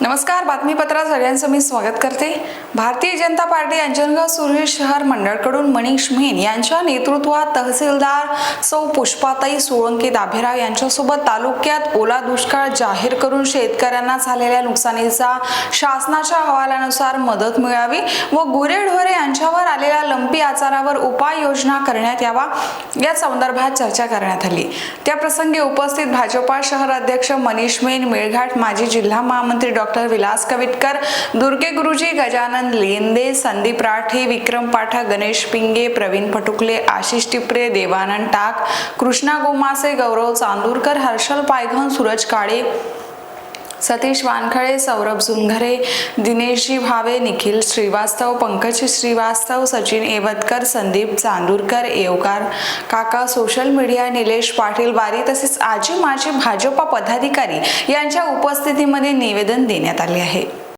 नमस्कार बातमीपत्रात सगळ्यांचं मी स्वागत करते. भारतीय जनता पार्टी अंजनगाव सुरळी शहर मंडळकडून मनीष मेन यांच्या नेतृत्वात तहसीलदार सौ पुष्पाताई सोळंकी दाभेराव यांच्यासोबत तालुक्यात ओला दुष्काळ जाहीर करून शेतकऱ्यांना झालेल्या नुकसानीचा शासनाच्या अहवालानुसार मदत मिळावी व गुरेढोरे यांच्यावर आलेल्या लंपी आचारावर उपाययोजना करण्यात यावा या संदर्भात चर्चा करण्यात आली. त्याप्रसंगी उपस्थित भाजपा शहर अध्यक्ष मनीष मेन मेळघाट माजी जिल्हा महामंत्री डॉ. डॉक्टर विलास कविटकर दुर्गे गुरुजी गजानन लेंदे संदीप राठे विक्रम पाठक गणेश पिंगे प्रवीण पटुकले आशिष टिपरे देवानंद टाक कृष्णा गोमासे गौरव चांदूरकर हर्षल पायघन सूरज काळे सतीश वानखळे सौरभ झुंघरे दिनेशजी भावे निखिल श्रीवास्तव पंकज श्रीवास्तव सचिन एवतकर संदीप चांदूरकर येवकार काका सोशल मीडिया निलेश पाटील बारी तसेच आजी माजी भाजपा पदाधिकारी यांच्या उपस्थितीमध्ये निवेदन देण्यात आले आहे.